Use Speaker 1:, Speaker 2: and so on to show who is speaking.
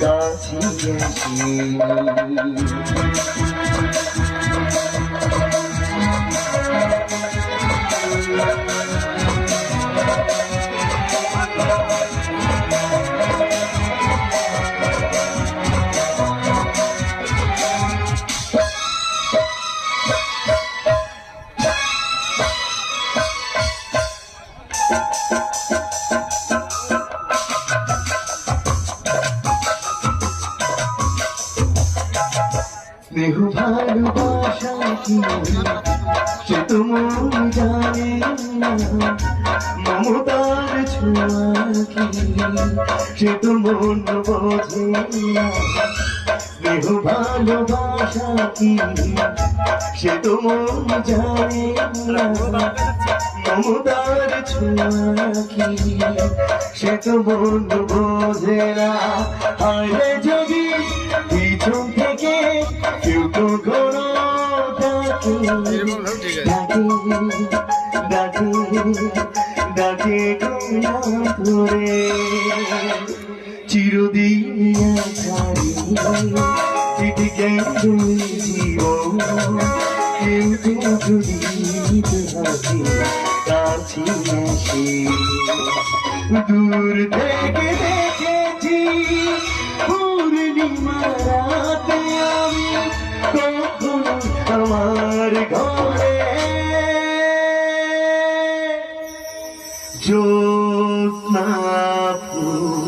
Speaker 1: কাছে আসে স্নেহ ভালোবাসা কি সে তো মন জানে মমতার ছোঁয়া কি? সে তো মন বোঝে স্নেহ ভালোবাসা কি? সে তো জানে না মমতার সে তো মন বোঝে না হায় যদি পিছন থেকে কেউ কোনা ধরে চিরদিন ছাড়ি চিঠি কেন জীবন কিন্তু যদি কাছে দূর থেকে দেখেছি পূর্ণিমারাতে আমি কখন আমার ঘরে? জ্যোৎস্না ফুল